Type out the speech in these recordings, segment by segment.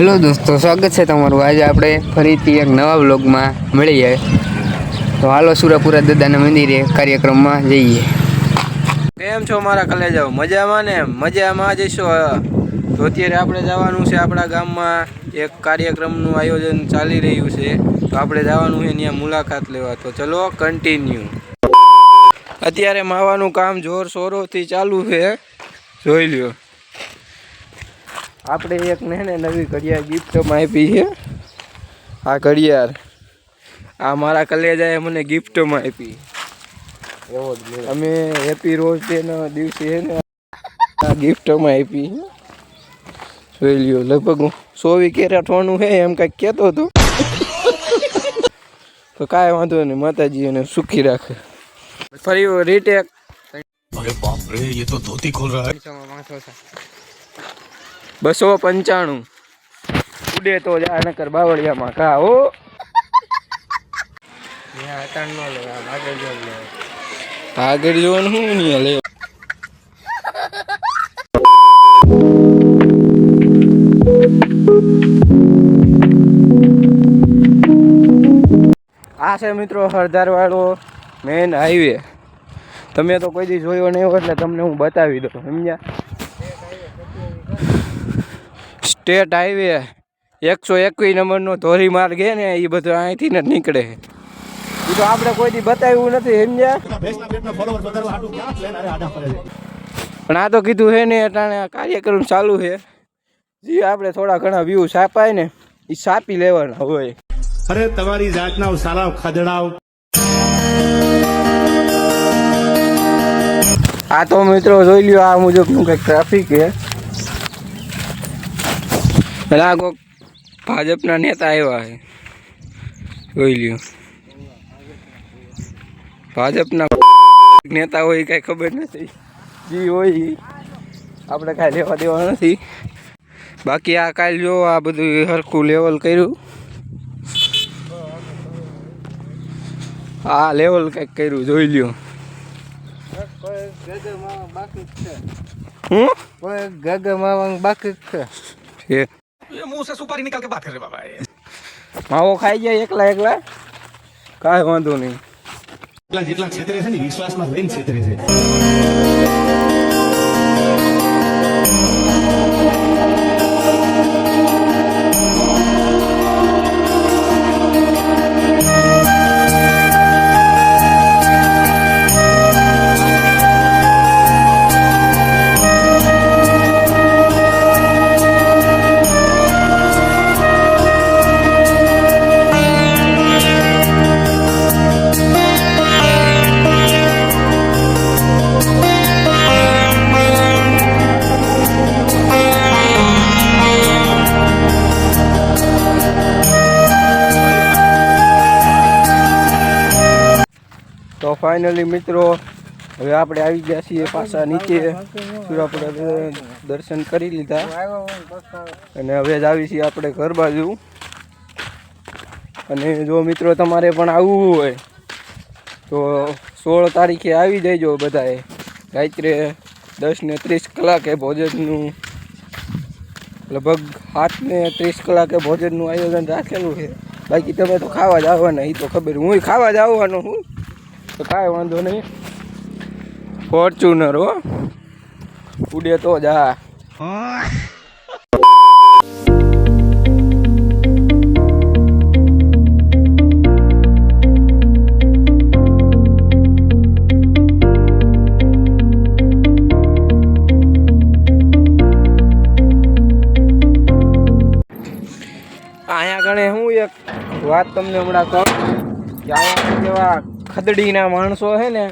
Hello દોસ્તો, સ્વાગત છે તમારું. આજે આપણે ફરીથી એક નવા બ્લોગમાં મળીએ. તો હાલો સુરાપુરા દાદાના મંદિરે કાર્યક્રમમાં જઈએ. કેમ છો મારા કલેજાઓ? મજામાં ને? મજામાં જઈશો તો અત્યારે આપણે જવાનું છે આપણા ગામમાં. એક કાર્યક્રમનું આયોજન ચાલી રહ્યું છે. તો આપણે જવાનું છે ત્યાં મુલાકાત લેવા. તો ચલો કન્ટિન્યુ અત્યારે માવાનું કામ જોર શોરોથી ચાલુ છે. જોઈ લ્યો. આપણે એક ને ને નવી ઘડિયાળ ગિફ્ટમાં આપી છે આ ઘડિયાળ આ મારા કલેજાએ મને ગિફ્ટમાં આપી એવો જ અમે હેપી રોઝ ડે ના દિવસે છે ને આ ગિફ્ટમાં આપી જોઈ લ્યો લગભગ સોવી કેરેટ હોવાનું છે એમ કંઈક કહેતો હતો તો કાંઈ વાંધો નહીં માતાજી એને સુખી રાખે ફરી રીટેક अरे बाप रे ये तो धोती खोल रहा है બસો પંચાણું. ઉડે તો જા નકર બાવળિયામાં કા હો. આગળ જોવાનું શું નહીં લે. આ છે મિત્રો હરદારવાળો મેન હાઈવે તમે તો કોઈ દી જોયો નહીં હોય એટલે તમને હું બતાવી દઉં સમજ્યા? સ્ટેટ હાઈવે એકસો એકવીસ નંબરનો ધોરી માર્ગ છે ને એ બધું અહીંથી ને નીકળે એ તો આપણે કોઈ દી બતાવ્યું નથી સમજ્યા? પણ આ તો કીધું છે ને આ કાર્યક્રમ ચાલુ છે. જે આપણે થોડા ઘણા વ્યૂ છાપાય ને એ છાપી લેવાના હોય. અરે તમારી જાતના સારા ખદડાવ. આ તો મિત્રો જોઈ લ્યો આ મુજબનું કંઈક ટ્રાફિક છે. આ કોઈક ભાજપના નેતા આવ્યા છે. જોઈ લ્યો. ભાજપના નેતા હોય કાંઈ ખબર નથી. જે હોય આપણે કાંઈ લેવા દેવા નથી. બાકી આ કાલ જો આ બધું હરખું લેવલ કર્યું. આ લેવલ કંઈક કર્યું જોઈ લ્યો. હું કોઈ ગગમાં બાકી છે. છે. मुंह से सुपारी निकाल के बात कर रहे बाबा માવો ખાઈ જાય એકલા એકલા કાંઈ વાંધો નહીં જેટલા જેટલા છેતરે છે ને વિશ્વાસમાં લઈને છેતરે છે ફાઇનલી મિત્રો, હવે આપણે આવી ગયા છીએ પાછા નીચે. સુરાપુરા દર્શન કરી લીધા. અને હવે જ આવી છીએ આપણે ઘર બાજુ. અને જો મિત્રો તમારે પણ આવવું હોય, તો સોળ તારીખે આવી જજો બધાએ. રાત્રે દસ ને ત્રીસ કલાકે ભોજનનું, લગભગ સાત ને ત્રીસ કલાકે ભોજનનું આયોજન રાખેલું છે. બાકી તમે તો ખાવા જ આવવાના એ તો ખબર. હું ખાવા જ આવવાનો હું તો કાંઈ વાંધો નહીં. ફોર્ચ્યુનર હો. ઉડે તો જ અહીંયા કણે હું એક વાત તમને હમણાં કહું? કે આવા જેવા ખદડીના માણસો છે ને,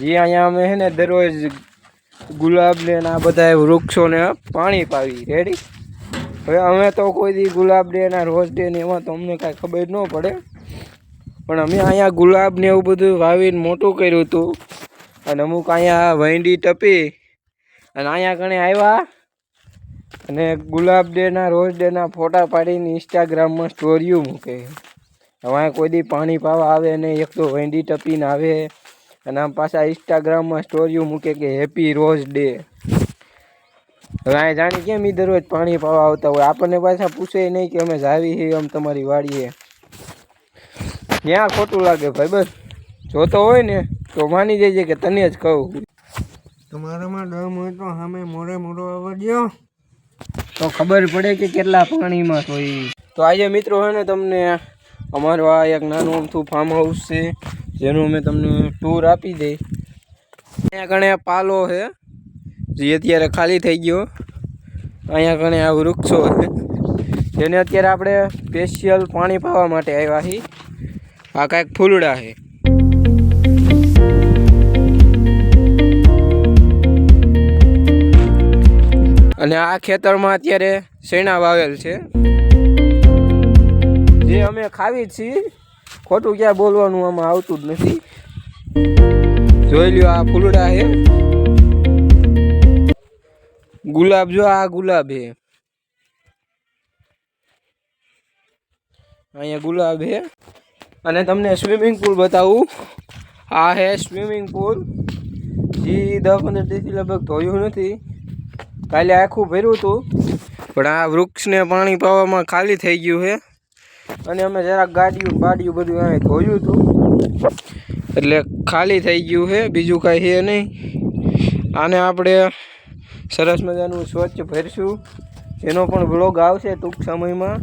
જે અહીંયા અમે છે ને દરરોજ ગુલાબ ને આ બધા વૃક્ષોને પાણી પાવી રેડી હવે અમે તો કોઈ દી ગુલાબ ડે ના રોઝ ડે ને એમાં તો અમને કાંઈ ખબર ન પડે. પણ અમે અહીંયા ગુલાબ ને એવું બધું વાવીને મોટું કર્યું હતું. અને અમુક અહીંયા વૈંડી ટપી. અને અહીંયા કણે આવ્યા. અને ગુલાબ ડેના રોઝ ડેના ફોટા પાડીને ઇન્સ્ટાગ્રામમાં સ્ટોરીઓ મૂકે. હવે કોઈ દી પાણી પાવા આવે ને એક તો વેંડી ટપીને આવે. અને આમ પાછા ઇન્સ્ટાગ્રામમાં સ્ટોરીઓ મૂકે કે હેપી રોઝ ડે હવે આ જાણી કેમ ઈ દરરોજ પાણી પાવા આવતા હોય? આપણને પાછા પૂછે નહીં કે અમે જાવી છીએ આમ તમારી વાડીએ. ક્યાં ખોટું લાગે ભાઈ બસ. જોતો હોય ને તો માની જઈએ કે તને જ કહું. તમારામાં દમ હોય તો સામે મોરે મોરો આવડ્યો તો ખબર પડે કે કેટલા પાણીમાં તો તો આજે મિત્રો હે ને તમને અમારું આ એક નાનું અમથું ફાર્મ હાઉસ છે, જેનું અમે તમને ટૂર આપી દઈ અહીંયા કણે પાલો છે, જે અત્યારે ખાલી થઈ ગયો. અહીંયા કણે આ વૃક્ષો છે, જેને અત્યારે આપણે સ્પેશિયલ પાણી પાવા માટે આવ્યા છીએ. આ કાંઈક ફૂલડા છે. અને આ ખેતરમાં અત્યારે શેણા વાવેલ છે. જે અમે ખાવી છીએ, ખોટું ક્યાં બોલવાનું, આમાં આવતું જ નથી. જોઈ લ્યો આ ફૂલડા છે ગુલાબ જો, આ ગુલાબ છે અહીંયા ગુલાબ છે અને તમને સ્વિમિંગ પુલ બતાવું. આ છે સ્વિમિંગ પુલ. જે, દસ પંદર દિવસથી લગભગ ધોયું નથી. કાલે આખું ભર્યું હતું. પણ આ વૃક્ષને પાણી પાવામાં ખાલી થઈ ગયું છે અને અમે જરાક ગાડીયું બાડીયું બધું અહીં ધોયું હતું. એટલે ખાલી થઈ ગયું છે, બીજું કાંઈ છે નહીં. આને આપણે સરસ મજાનું સ્વચ્છ ભરીશું. એનો પણ બ્લોગ આવશે ટૂંક સમયમાં.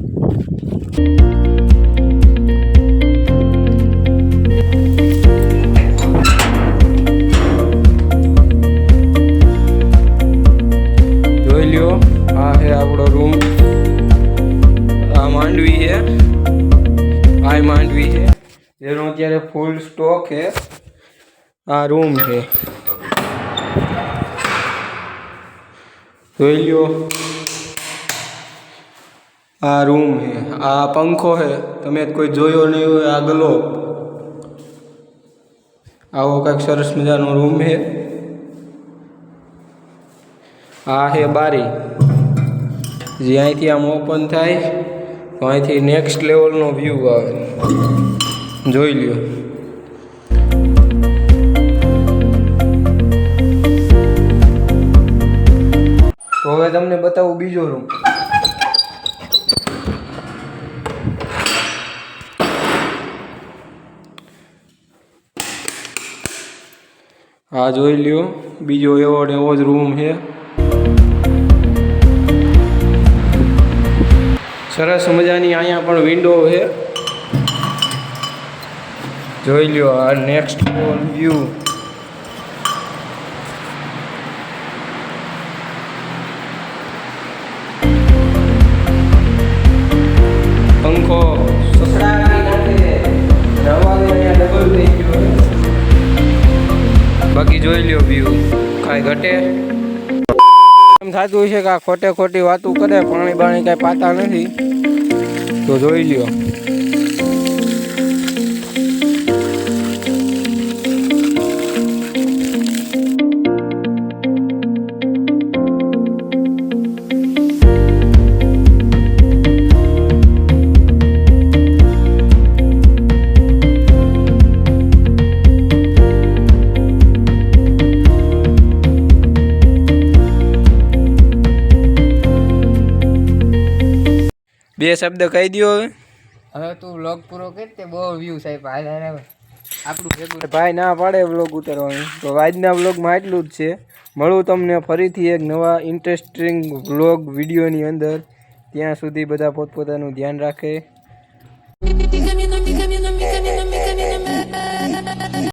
જેનો અત્યારે ફૂલ સ્ટોક છે. આ રૂમ છે. જોઈ લ્યો. આ રૂમ છે. આ પંખો છે. તમે કોઈ જોયો નહીં હોય, આ ગલો. આવો કંઈક સરસ મજાનો રૂમ છે. આ છે બારી. જે અહીંથી આમ ઓપન થાય, તો અહીંથી નેક્સ્ટ લેવલનો વ્યૂ આવે. જોઈ લ્યો. તો હવે તમને બતાવું બીજો રૂમ હા જોઈ લ્યો, બીજો એવો ને એવો જ રૂમ છે. સરસ મજાની અહીંયા પણ વિન્ડો છે. જોઈ લ્યો આ નેક્સ્ટ વ્યૂ પંખો. બાકી જોઈ લ્યો વ્યૂ કાંઈ ઘટે? એમ થતું છે કે આ ખોટે ખોટી વાતું કરે, પાણી બાણી કાંઈ પાતા નથી. તો જોઈ લ્યો. બે શબ્દ કહી દો હવે. હવે તું વ્લોગ પૂરો કર તે બહુ વ્યૂ સાહેબ હાલ હાલ આપણું ભેગું ભાઈ ના પાડે વ્લોગ ઉતારવાનું તો આજના વ્લોગમાં એટલું જ છે. મળું તમને ફરીથી એક નવા ઇન્ટરેસ્ટિંગ વ્લોગ વિડીયોની અંદર. ત્યાં સુધી બધા પોતપોતાનું ધ્યાન રાખે.